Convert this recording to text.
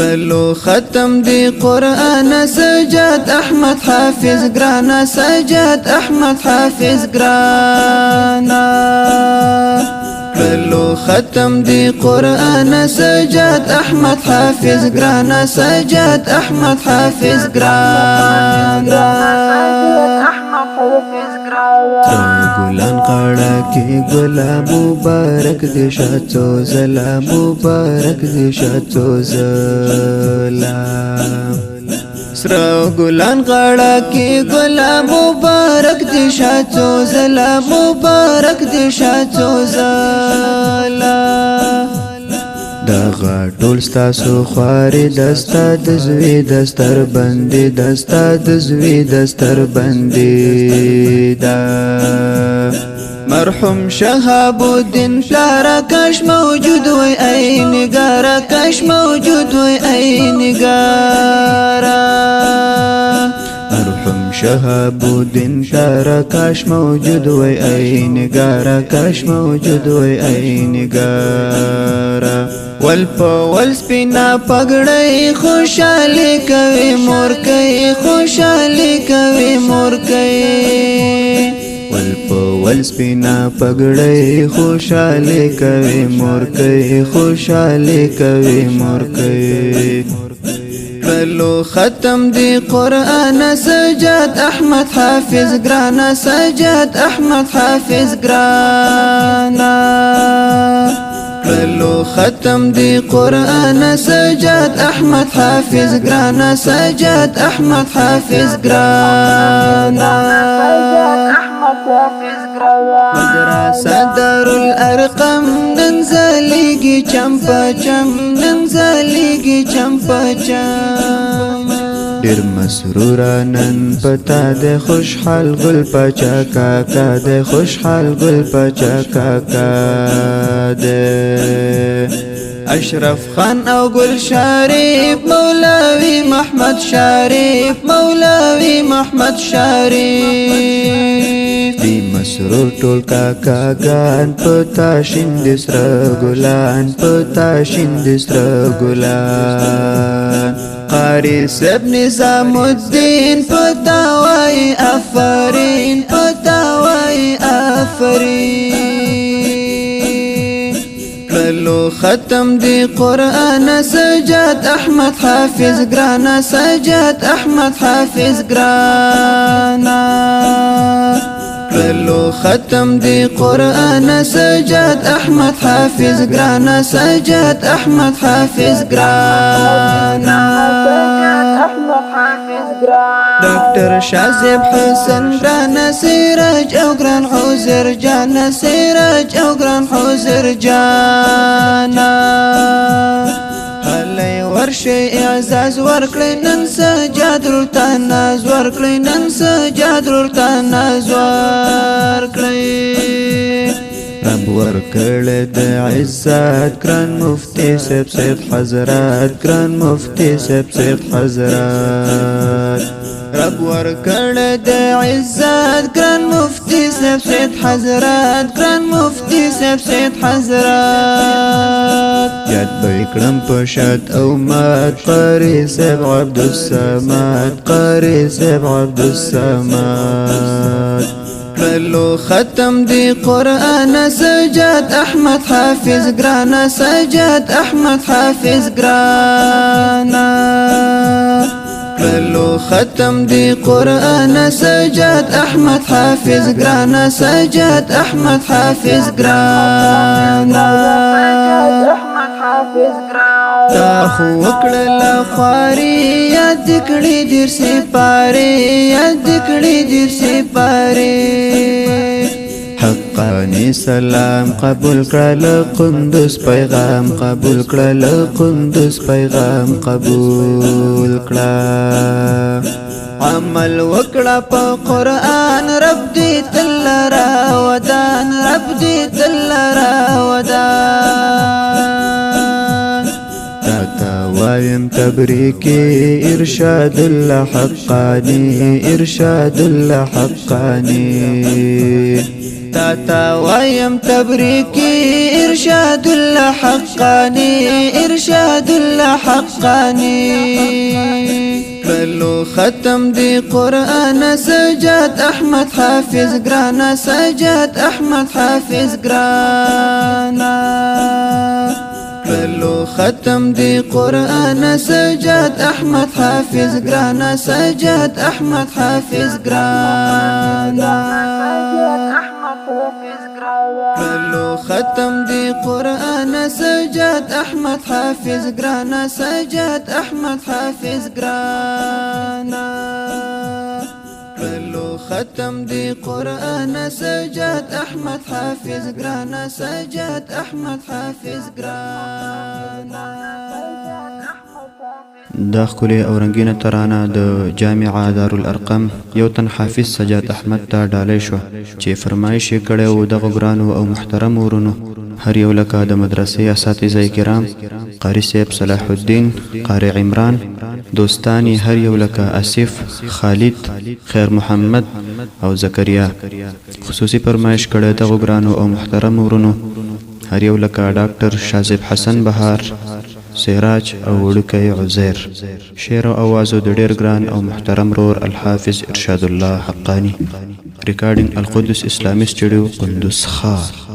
کلو ختم دی قرآن سجاد أحمد حافظ گرانا سجاد أحمد حافظ گرانا کلو ختم دی قرآن سجاد أحمد حافظ گرانا سجاد أحمد حافظ گرانا ګلان قاړه کې ګلا مبارک دې شاتو زلا مبارک دې شاتو زلا سر ګلان قاړه کې ګلا مبارک دې شاتو زلا مبارک دې شاتو زلا دغه ټول ستاسو خواري دستا د زوی دستر بندي دستا د زوی دستر بندي دا. مرحوم شهاب الدین پلارا کش موجود وي اي نگارا کش موجود وي اي نگارا مرحوم شهاب الدین پلارا کش موجود وي اي نگارا کش موجود وي اي نگارا ول په ول سپینا پګړې خوشالي کوي مور کوي خوشالي کوي مور کوي ول په ول سپینا پګړې خوشالي کوي مور کوي خوشالي کوي مور کوي کلو ختم دی قرآن سجاد احمد حافظ گرانا سجاد احمد حافظ گرانا کلو ختم دی قرآن سجاد احمد حافظ گرانا سجاد احمد حافظ گرانا. مدرسه دار الارقم ننزلېږي چمپا چم ننزلېږي چمپا چم. ډیر مسرور نن پتا د خوشحال ګل پچا کاکا د خوشحال ګل پچا کاکا د اشرف خان او گل شریف مولوی محمد شریف مولوی محمد شریف. دی مسرور ټول کاکا ګان پتا شیند سر ګلان پتا شیند سر ګلان قاری سب نظام الدین پتاوی افرین پتاوی افرین کلو ختم دی قرآن سجاد أحمد حافظ گرانا سجاد أحمد حافظ گرانا کلو ختم دی قرآن سجاد أحمد حافظ گرانا سجاد أحمد حافظ گرانا ډاکټر شازب حسن ګران سراج او ګران حوزر جان سراج او ګران حوزر جانا هلي ورشي اعزاز ورکړي نن سجاد ورته ناز ورکړي نن سجاد ورته ناز ورکړي رب ورکړ د عزت ګران مفتی سب سید حضرات ګران مفتی سب سید حضرات رب ورکړ د عزت ګران مفتی سب سید حضرات ګران مفتی سب سید حضرات یاد به کړم په شاد أو مات قاری سب عبد السماد قاری سب عبد السماد. کلو ختم دی قرآن سجاد أحمد حافظ گرانا سجاد أحمد حافظ گرانا کلو ختم دی قرآن سجاد احمد حافظ گرانا سجاد احمد حافظ گرانا تا خو وکړل خواري یاد کړي دیر سي پاره یاد کړي دیر سي پاره حقانی سلام قبول کړل قندوز پیغام قبول کړل قندوز پیغام قبول کړه. عمل وکړه په قرآن رب دې تل را ودان رب دې تل را ودان. تا وایم تبریکی ارشاد الله حقانی ارشاد الله حقانی. تا تا وایم تبریکی إرشاد الله حقانی إرشاد الله حقانی کلو ختم دی قرآن سجاد أحمد حافظ گرانا سجاد أحمد حافظ گرانا کلو ختم دی قرآن سجاد أحمد حافظ گرانا سجاد أحمد حافظ گرانا ختم دی قرآن سجاد أحمد حافظ گرانا سجاد أحمد حافظ گرانا کلو ختم دی قرآن سجاد أحمد حافظ گرانا سجاد أحمد حافظ گرانا دا ښکلې او رنگینه ترانه د جامعه دارالارقم یو تن حافظ سجاد احمد ته ډالۍ شو چې فرمایش یې کړی و دغه ګرانو او محترم ورونو. هر یو لکه د مدرسې اساتذه کرام قاری صاحب صلاح الدین قاری عمران دوستانی هر یو لکه اسف خالد خیر محمد او زکریا. خصوصي فرمایش کړی دغه ګرانو او محترم ورونو. هر یو لکه ډاکټر شازب حسن بهار سراج او وړوکی عزیر. شعر او اوازو د ډیر ګران او محترم رور الحافظ ارشاد الله حقانی. ریکارډینګ القدس اسلامي سټوډیو قندوز خار